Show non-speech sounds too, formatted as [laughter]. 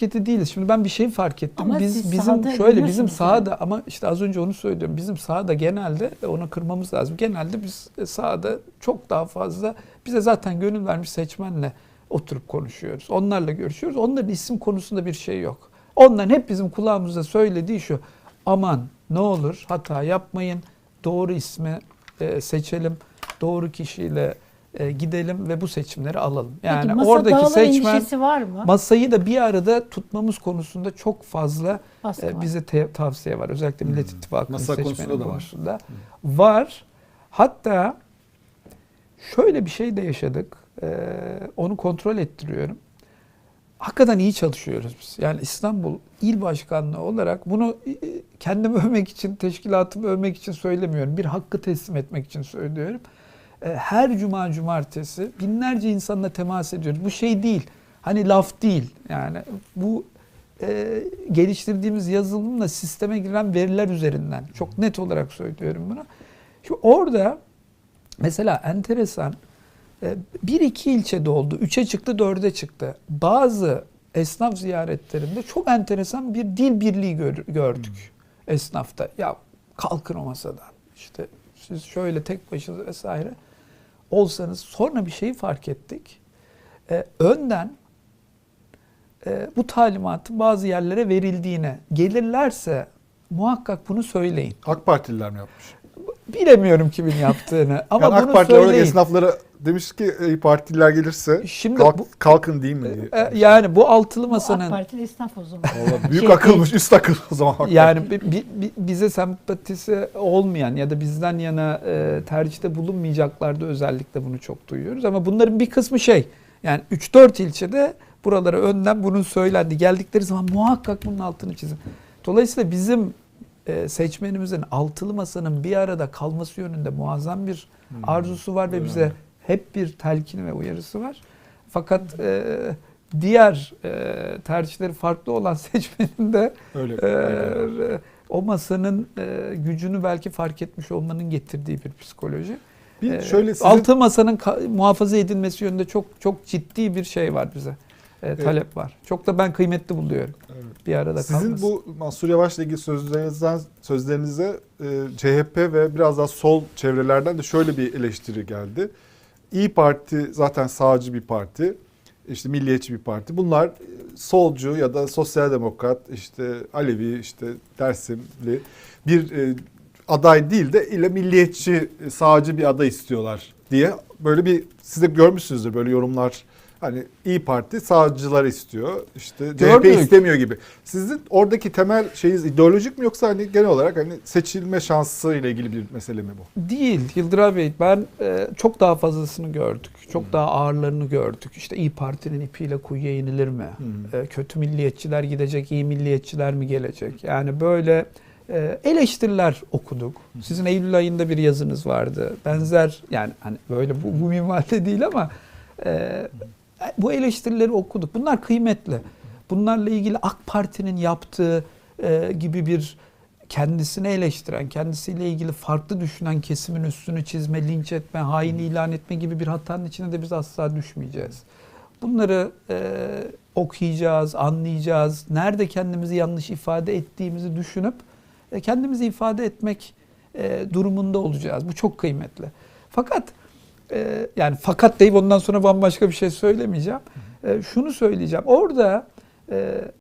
şirketi değiliz. Şimdi ben bir şey fark ettim. Ama Biz bizim şöyle bizim sahada ama işte az önce onu söylüyorum. Bizim sahada genelde onu kırmamız lazım. Genelde biz e, sahada çok daha fazla bize zaten gönül vermiş seçmenle oturup konuşuyoruz. Onlarla görüşüyoruz. Onların isim konusunda bir şey yok. Onların hep bizim kulağımızda söylediği şu. Aman ne olur hata yapmayın. Doğru ismi e, seçelim. Doğru kişiyle e, gidelim ve bu seçimleri alalım. Yani Peki, masa oradaki seçmen var mı? masayı da bir arada tutmamız konusunda çok fazla e, bize te- tavsiye var. Özellikle Millet İttifakı'nın Masa seçmeni konusunda da var. konusunda var. Hatta şöyle bir şey de yaşadık. E, onu kontrol ettiriyorum. Hakikaten iyi çalışıyoruz biz. Yani İstanbul İl Başkanlığı olarak bunu e, kendimi övmek için, teşkilatımı övmek için söylemiyorum. Bir hakkı teslim etmek için söylüyorum. E, Her cuma cumartesi binlerce insanla temas ediyoruz. Bu şey değil. Hani laf değil. Yani bu e, geliştirdiğimiz yazılımla sisteme giren veriler üzerinden. Çok net olarak söylüyorum bunu. Şimdi orada mesela enteresan e, bir iki ilçede oldu. Üçe çıktı, dörde çıktı. Bazı esnaf ziyaretlerinde çok enteresan bir dil birliği gör- gördük esnafta. Ya kalkın o masadan. İşte siz şöyle tek başınıza vesaire olsanız sonra bir şeyi fark ettik. E, önden e, bu talimatın bazı yerlere verildiğine gelirlerse muhakkak bunu söyleyin. AK Partililer mi yapmış? Bilemiyorum kimin yaptığını [laughs] ama yani AK bunu Partiler olarak söyleyin. esnaflara demiş ki İyi Partililer gelirse Şimdi kalk- bu- kalkın değil mi diye. E, yani bu altılı Bu AK masanın Partili esnaf o zaman. Vallahi büyük Şey akılmış, üst akıl o zaman. AK yani bi- bi- bi- bize sempatisi olmayan ya da bizden yana e, tercihte bulunmayacaklarda özellikle bunu çok duyuyoruz. Ama bunların bir kısmı şey yani 3-4 ilçede buralara önden bunun söylendi. Geldikleri zaman muhakkak bunun altını çizin. Dolayısıyla bizim e, seçmenimizin altılı masanın bir arada kalması yönünde muazzam bir Hmm. arzusu var ve öyle. bize hep bir telkini ve uyarısı var. Fakat e, diğer e, tercihleri farklı olan [laughs] seçmenin de Öyle. ee, öyle. o masanın e, gücünü belki fark etmiş olmanın getirdiği bir psikoloji. Bir Ee, şöyle sizin, Altı masanın ka- muhafaza edilmesi yönünde çok çok ciddi bir şey var bize. E, talep var. Çok da ben kıymetli buluyorum. Evet. Bir arada Sizin kalması. bu Mansur Yavaş'la ilgili sözlerinizden sözlerinize e, CHP ve biraz daha sol çevrelerden de şöyle bir eleştiri geldi. İyi Parti zaten sağcı bir parti. işte milliyetçi bir parti. Bunlar e, solcu ya da sosyal demokrat işte Alevi işte Dersimli bir e, aday değil de ile milliyetçi e, sağcı bir aday istiyorlar diye böyle bir siz de görmüşsünüzdür böyle yorumlar. Hani İyi Parti sağcılar istiyor. işte CHP istemiyor gibi. Sizin oradaki temel şeyiniz ideolojik mi yoksa hani genel olarak hani seçilme şansı ile ilgili bir mesele mi bu? Değil Yıldıray Bey. Ben e, çok daha fazlasını gördük. Çok Hmm. daha ağırlarını gördük. İşte İyi Parti'nin ipiyle kuyuya inilir mi? Hmm. E, kötü milliyetçiler gidecek, iyi milliyetçiler mi gelecek? Yani böyle e, eleştiriler okuduk. Sizin Eylül ayında bir yazınız vardı. Benzer yani hani böyle bu, bu minvalde değil ama e, bu eleştirileri okuduk. Bunlar kıymetli. Bunlarla ilgili AK Parti'nin yaptığı e, gibi bir kendisini eleştiren, kendisiyle ilgili farklı düşünen kesimin üstünü çizme, linç etme, hain ilan etme gibi bir hatanın içine de biz asla düşmeyeceğiz. Bunları e, okuyacağız, anlayacağız. Nerede kendimizi yanlış ifade ettiğimizi düşünüp e, kendimizi ifade etmek e, durumunda olacağız. Bu çok kıymetli. Fakat e, yani fakat deyip ondan sonra bambaşka bir şey söylemeyeceğim. E, şunu söyleyeceğim. Orada e,